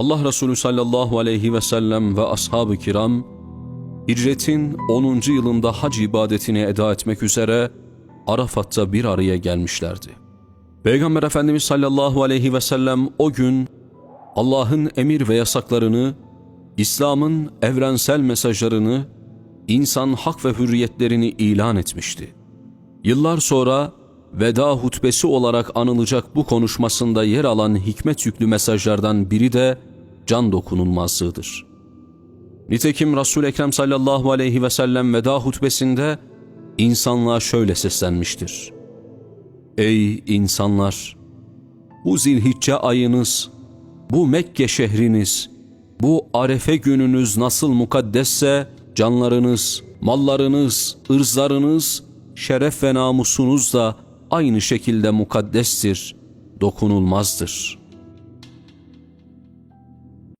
Allah Resulü sallallahu aleyhi ve sellem ve ashab-ı kiram, hicretin 10. yılında hac ibadetini eda etmek üzere Arafat'ta bir araya gelmişlerdi. Peygamber Efendimiz sallallahu aleyhi ve sellem o gün Allah'ın emir ve yasaklarını, İslam'ın evrensel mesajlarını, insan hak ve hürriyetlerini ilan etmişti. Yıllar sonra veda hutbesi olarak anılacak bu konuşmasında yer alan hikmet yüklü mesajlardan biri de can dokunulmazlığıdır. Nitekim Resul Ekrem sallallahu aleyhi ve sellem veda hutbesinde insanlığa şöyle seslenmiştir. Ey insanlar! Bu zilhicce ayınız, bu Mekke şehriniz, bu arefe gününüz nasıl mukaddesse canlarınız, mallarınız, ırzlarınız, şeref ve namusunuz da aynı şekilde mukaddestir, dokunulmazdır.